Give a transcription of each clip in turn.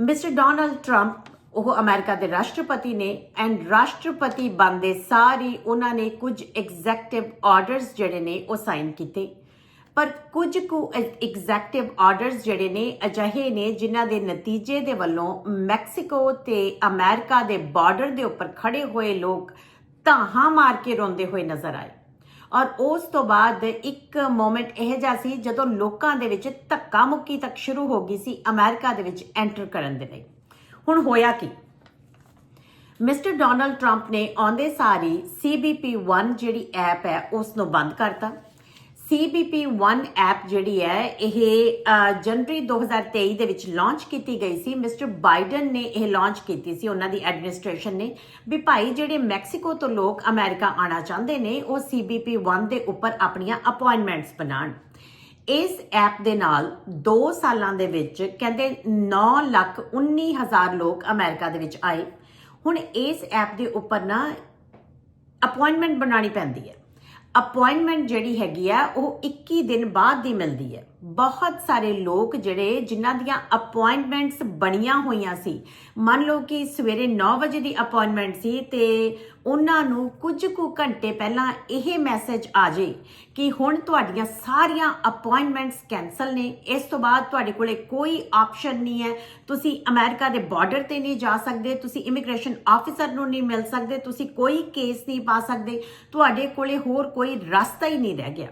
Mister Donald Trump ਉਹ America ਦੇ ਰਾਸ਼ਟਰਪਤੀ ਨੇ ਐਂਡ ਰਾਸ਼ਟਰਪਤੀ ਬਣਦੇ ਸਾਰੀ ਉਹਨਾਂ ਨੇ ਕੁਝ ਐਗਜ਼ੈਕਟਿਵ ਆਰਡਰਸ ਜਿਹੜੇ ਨੇ ਉਹ ਸਾਈਨ ਕੀਤੇ। ਪਰ ਕੁਝ ਕੁ ਐਗਜ਼ੈਕਟਿਵ ਆਰਡਰਸ ਜਿਹੜੇ ਨੇ ਅਜਿਹੇ ਨੇ ਜਿਨ੍ਹਾਂ ਦੇ ਨਤੀਜੇ ਦੇ ਵੱਲੋਂ ਮੈਕਸੀਕੋ ਤੇ ਅਮਰੀਕਾ ਦੇ ਬਾਰਡਰ ਦੇ ਉੱਪਰ ਖੜੇ ਹੋਏ ਲੋਕ ਧਾਹਾਂ ਮਾਰ ਕੇ ਰੋਂਦੇ ਹੋਏ ਨਜ਼ਰ ਆਏ। ਔਰ ਉਸ ਤੋਂ ਬਾਅਦ ਇੱਕ ਮੂਮੈਂਟ ਇਹ ਜਿਹਾ ਸੀ ਜਦੋਂ ਲੋਕਾਂ ਦੇ ਵਿੱਚ ਧੱਕਾ ਮੁੱਕੀ ਤੱਕ ਸ਼ੁਰੂ ਹੋ ਗਈ ਸੀ ਅਮਰੀਕਾ ਦੇ ਵਿੱਚ ਐਂਟਰ ਕਰਨ ਦੇ ਲਈ। ਹੁਣ ਹੋਇਆ ਕੀ? ਮਿਸਟਰ ਡੋਨਲਡ ਟਰੰਪ ਨੇ ਆਉਂਦੇ ਸਾਰੀ CBP1 ਜਿਹੜੀ ਐਪ ਹੈ, ਉਸ ਨੂੰ ਬੰਦ ਕਰਤਾ। CBP1 ਐਪ ਜਿਹੜੀ ਹੈ ਇਹ ਅ, ਜਨਵਰੀ 2023 ਦੇ ਵਿੱਚ ਲਾਂਚ ਕੀਤੀ ਗਈ ਸੀ। ਮਿਸਟਰ ਬਾਈਡਨ ਨੇ ਇਹ ਲਾਂਚ ਕੀਤੀ ਸੀ ਉਹਨਾਂ ਦੀ ਐਡਮਿਨਿਸਟ੍ਰੇਸ਼ਨ ਨੇ। ਵੀ ਭਾਈ ਜਿਹੜੇ ਮੈਕਸੀਕੋ ਤੋਂ ਲੋਕ ਅਮਰੀਕਾ ਆਣਾ ਚਾਹੁੰਦੇ ਨੇ ਉਹ CBP1 ਦੇ ਉੱਪਰ ਆਪਣੀਆਂ ਅਪਾਇੰਟਮੈਂਟਸ ਬਣਾਉਣ। ਇਸ ਐਪ ਦੇ ਨਾਲ 2 ਸਾਲਾਂ ਦੇ ਵਿੱਚ ਕਹਿੰਦੇ 9 ਲੱਖ 19 ਹਜ਼ਾਰ ਲੋਕ ਅਮਰੀਕਾ ਦੇ ਵਿੱਚ ਆਏ। ਹੁਣ ਇਸ ਐਪ ਦੇ ਉੱਪਰ ਨਾ ਅਪਾਇੰਟਮੈਂਟ ਬਣਾਉਣੀ ਪੈਂਦੀ ਹੈ। ਅਪਾਇੰਟਮੈਂਟ ਜਿਹੜੀ ਹੈਗੀ ਆ, ਉਹ 21 ਦਿਨ ਬਾਅਦ ਦੀ ਮਿਲਦੀ ਹੈ। ਬਹੁਤ ਸਾਰੇ ਲੋਕ ਜਿਹੜੇ, ਜਿਨ੍ਹਾਂ ਦੀਆਂ ਅਪਾਇੰਟਮੈਂਟਸ ਬਣੀਆਂ ਹੋਈਆਂ ਸੀ, ਮੰਨ ਲਓ ਕਿ ਸਵੇਰੇ 9 ਵਜੇ ਦੀ ਅਪਾਇੰਟਮੈਂਟ ਸੀ ਤੇ ਉਹਨਾਂ ਨੂੰ ਕੁਝ ਕੁ ਘੰਟੇ ਪਹਿਲਾਂ ਇਹ ਮੈਸੇਜ ਆ ਜੇ ਕਿ ਹੁਣ ਤੁਹਾਡੀਆਂ ਸਾਰੀਆਂ ਅਪਾਇੰਟਮੈਂਟਸ ਕੈਨਸਲ ਨੇ। ਇਸ ਤੋਂ ਬਾਅਦ ਤੁਹਾਡੇ ਕੋਲੇ ਕੋਈ ਆਪਸ਼ਨ ਨਹੀਂ ਹੈ। ਤੁਸੀਂ ਅਮਰੀਕਾ ਦੇ ਬਾਰਡਰ ਤੇ ਨਹੀਂ ਜਾ ਸਕਦੇ। ਤੁਸੀਂ ਇਮੀਗ੍ਰੇਸ਼ਨ ਆਫੀਸਰ ਨੂੰ ਨਹੀਂ ਮਿਲ ਸਕਦੇ। ਤੁਸੀਂ ਕੋਈ ਕੇਸ ਨਹੀਂ ਪਾ ਸਕਦੇ। ਤੁਹਾਡੇ ਕੋਲੇ ਹੋਰ ਕੋਈ ਰਸਤਾ ਹੀ ਨਹੀਂ ਰਹਿ ਗਿਆ।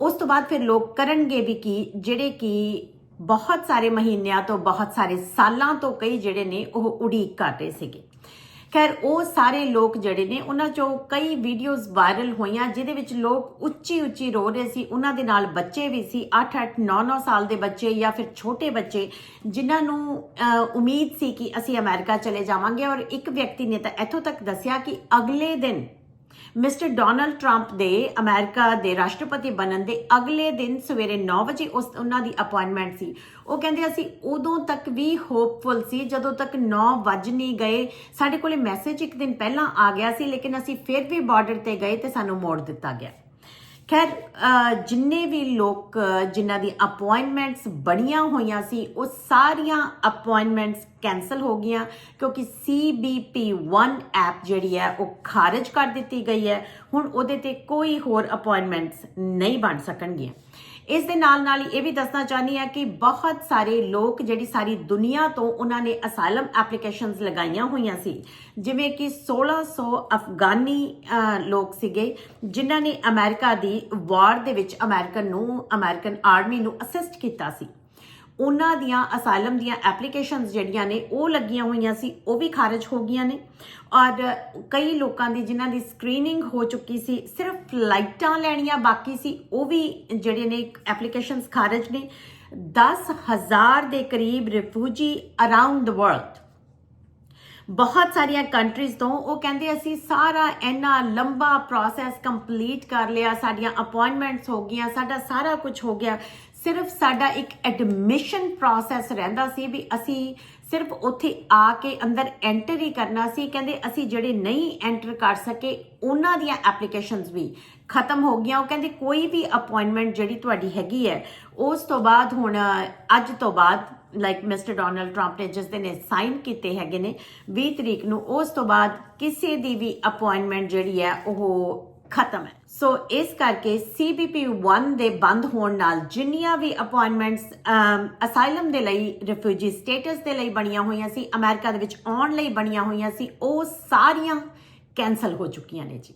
ਉਸ ਤੋਂ ਬਾਅਦ ਫਿਰ ਲੋਕ ਕਰਨਗੇ ਵੀ ਕੀ, ਜਿਹੜੇ ਕਿ ਬਹੁਤ ਸਾਰੇ ਮਹੀਨਿਆਂ ਤੋਂ, ਬਹੁਤ ਸਾਰੇ ਸਾਲਾਂ ਤੋਂ ਕਈ ਜਿਹੜੇ ਨੇ ਉਹ ਉਡੀਕ ਕਰ ਰਹੇ ਸੀਗੇ। ਖੈਰ, ਉਹ ਸਾਰੇ ਲੋਕ ਜਿਹੜੇ ਨੇ, ਉਹਨਾਂ ਚੋਂ ਕਈ ਵੀਡੀਓਜ਼ ਵਾਇਰਲ ਹੋਈਆਂ, ਜਿਹਦੇ ਵਿੱਚ ਲੋਕ ਉੱਚੀ ਉੱਚੀ ਰੋ ਰਹੇ ਸੀ। ਉਹਨਾਂ ਦੇ ਨਾਲ ਬੱਚੇ ਵੀ ਸੀ 8 8 9 9 ਸਾਲ ਦੇ ਬੱਚੇ ਜਾਂ ਫਿਰ ਛੋਟੇ ਬੱਚੇ, ਜਿਨ੍ਹਾਂ ਨੂੰ ਉਮੀਦ ਸੀ ਕਿ ਅਸੀਂ ਅਮਰੀਕਾ ਚਲੇ ਜਾਵਾਂਗੇ। ਔਰ ਇੱਕ ਵਿਅਕਤੀ ਨੇ ਤਾਂ ਇੱਥੋਂ ਤੱਕ ਦੱਸਿਆ ਕਿ ਅਗਲੇ ਦਿਨ ਮਿਸਟਰ ਡੋਨਲਡ ਟਰੰਪ ਦੇ ਅਮਰੀਕਾ ਦੇ ਰਾਸ਼ਟਰਪਤੀ ਬਣਨ ਦੇ ਅਗਲੇ ਦਿਨ ਸਵੇਰੇ 9 ਵਜੇ ਉਸ ਉਹਨਾਂ ਦੀ ਅਪਾਇੰਟਮੈਂਟ ਸੀ। ਉਹ ਕਹਿੰਦੇ ਅਸੀਂ ਉਦੋਂ ਤੱਕ ਵੀ ਹੋਪਫੁਲ ਸੀ, ਜਦੋਂ ਤੱਕ 9 ਵੱਜ ਨਹੀਂ ਗਏ। ਸਾਡੇ ਕੋਲੇ ਮੈਸੇਜ ਇੱਕ ਦਿਨ ਪਹਿਲਾਂ ਆ ਗਿਆ ਸੀ, ਲੇਕਿਨ ਅਸੀਂ ਫਿਰ ਵੀ ਬਾਰਡਰ ਤੇ ਗਏ ਤੇ ਸਾਨੂੰ ਮੋੜ ਦਿੱਤਾ ਗਿਆ। ਖੈਰ ਜਿੰਨੇ ਵੀ ਲੋਕ, ਜਿਨ੍ਹਾਂ ਦੀ ਅਪਾਇੰਟਮੈਂਟਸ ਬਣੀਆਂ ਹੋਈਆਂ ਸੀ, ਉਹ ਸਾਰੀਆਂ ਅਪਾਇੰਟਮੈਂਟਸ ਕੈਨਸਲ ਹੋ ਗਈਆਂ ਕਿਉਂਕਿ CBP1 ਐਪ ਜਿਹੜੀ ਹੈ, ਉਹ ਖਾਰਜ ਕਰ ਦਿੱਤੀ ਗਈ ਹੈ। ਹੁਣ ਉਹਦੇ ਤੇ ਕੋਈ ਹੋਰ ਅਪਾਇੰਟਮੈਂਟਸ ਨਹੀਂ ਬਣ ਸਕਣਗੀਆਂ। ਇਸ ਦੇ ਨਾਲ ਨਾਲ ਇਹ ਵੀ ਦੱਸਣਾ ਚਾਹਨੀ ਹੈ ਕਿ ਬਹੁਤ ਸਾਰੇ ਲੋਕ ਜਿਹੜੀ ਸਾਰੀ ਦੁਨੀਆ ਤੋਂ ਉਹਨਾਂ ਨੇ ਅਸਾਈਲਮ ਐਪਲੀਕੇਸ਼ਨਸ ਲਗਾਈਆਂ ਹੋਈਆਂ ਸੀ। ਜਿਵੇਂ ਕਿ 1600 ਅਫਗਾਨੀ ਲੋਕ ਸੀਗੇ, ਜਿਨ੍ਹਾਂ ਨੇ ਅਮਰੀਕਾ ਦੀ ਵਾਰ ਦੇ ਵਿੱਚ ਅਮਰੀਕਨ ਨੂੰ, ਅਮਰੀਕਨ ਆਰਮੀ ਨੂੰ ਅਸਿਸਟ ਕੀਤਾ ਸੀ। ਉਹਨਾਂ ਦੀਆਂ ਅਸਾਈਲਮ ਦੀਆਂ ਐਪਲੀਕੇਸ਼ਨਸ ਜਿਹੜੀਆਂ ਨੇ, ਉਹ ਲੱਗੀਆਂ ਹੋਈਆਂ ਸੀ, ਉਹ ਵੀ ਖਾਰਜ ਹੋ ਗਈਆਂ ਨੇ। ਔਰ ਕਈ ਲੋਕਾਂ ਦੀ ਜਿਨ੍ਹਾਂ ਦੀ ਸਕਰੀਨਿੰਗ ਹੋ ਚੁੱਕੀ ਸੀ, ਸਿਰਫ ਫਲਾਈਟਾਂ ਲੈਣੀਆਂ ਬਾਕੀ ਸੀ, ਉਹ ਵੀ ਜਿਹੜੇ ਨੇ ਐਪਲੀਕੇਸ਼ਨਸ ਖਾਰਜ ਨੇ। 10000 ਦੇ ਕਰੀਬ ਰਿਫਿਊਜੀ ਅਰਾਊਂਡ ਦ ਵਰਲਡ ਬਹੁਤ ਸਾਰੀਆਂ ਕੰਟਰੀਜ਼ ਤੋਂ ਉਹ ਕਹਿੰਦੇ ਅਸੀਂ ਸਾਰਾ ਇੰਨਾ ਲੰਬਾ ਪ੍ਰੋਸੈਸ ਕੰਪਲੀਟ ਕਰ ਲਿਆ, ਸਾਡੀਆਂ ਅਪਾਇੰਟਮੈਂਟਸ ਹੋ ਗਈਆਂ, ਸਾਡਾ ਸਾਰਾ ਕੁਝ ਹੋ ਗਿਆ। ਸਿਰਫ ਸਾਡਾ ਇੱਕ ਐਡਮਿਸ਼ਨ ਪ੍ਰੋਸੈਸ ਰਹਿੰਦਾ ਸੀ ਵੀ ਅਸੀਂ ਸਿਰਫ ਉੱਥੇ ਆ ਕੇ ਅੰਦਰ ਐਂਟਰ ਹੀ ਕਰਨਾ ਸੀ। ਕਹਿੰਦੇ ਅਸੀਂ ਜਿਹੜੇ ਨਹੀਂ ਐਂਟਰ ਕਰ ਸਕੇ, ਉਹਨਾਂ ਦੀਆਂ ਐਪਲੀਕੇਸ਼ਨਸ ਵੀ ਖਤਮ ਹੋ ਗਈਆਂ। ਉਹ ਕਹਿੰਦੇ ਕੋਈ ਵੀ ਅਪਾਇੰਟਮੈਂਟ ਜਿਹੜੀ ਤੁਹਾਡੀ ਹੈਗੀ ਹੈ, ਉਸ ਤੋਂ ਬਾਅਦ ਹੁਣ, ਅੱਜ ਤੋਂ ਬਾਅਦ ਲਾਈਕ ਮਿਸਟਰ ਡੋਨਲਡ ਟਰੰਪ ਨੇ ਜਿਸ ਦਿਨ ਸਾਈਨ ਕੀਤੇ ਹੈਗੇ ਨੇ 20 ਤਰੀਕ ਨੂੰ, ਉਸ ਤੋਂ ਬਾਅਦ ਕਿਸੇ ਦੀ ਵੀ ਅਪਾਇੰਟਮੈਂਟ ਜਿਹੜੀ ਹੈ, ਉਹ ਖਤਮ ਹੈ। ਸੋ ਇਸ ਕਰਕੇ CBP1 ਦੇ ਬੰਦ ਹੋਣ ਨਾਲ ਜਿੰਨੀਆਂ ਵੀ ਅਪਾਇੰਟਮੈਂਟਸ ਅਸਾਈਲਮ ਦੇ ਲਈ ਰਿਫਿਊਜੀ ਸਟੇਟਸ ਦੇ ਲਈ ਬਣੀਆਂ ਹੋਈਆਂ ਸੀ ਅਮਰੀਕਾ ਦੇ ਵਿੱਚ ਆਉਣ ਲਈ ਬਣੀਆਂ ਹੋਈਆਂ ਸੀ, ਉਹ ਸਾਰੀਆਂ ਕੈਨਸਲ ਹੋ ਚੁੱਕੀਆਂ ਨੇ ਜੀ।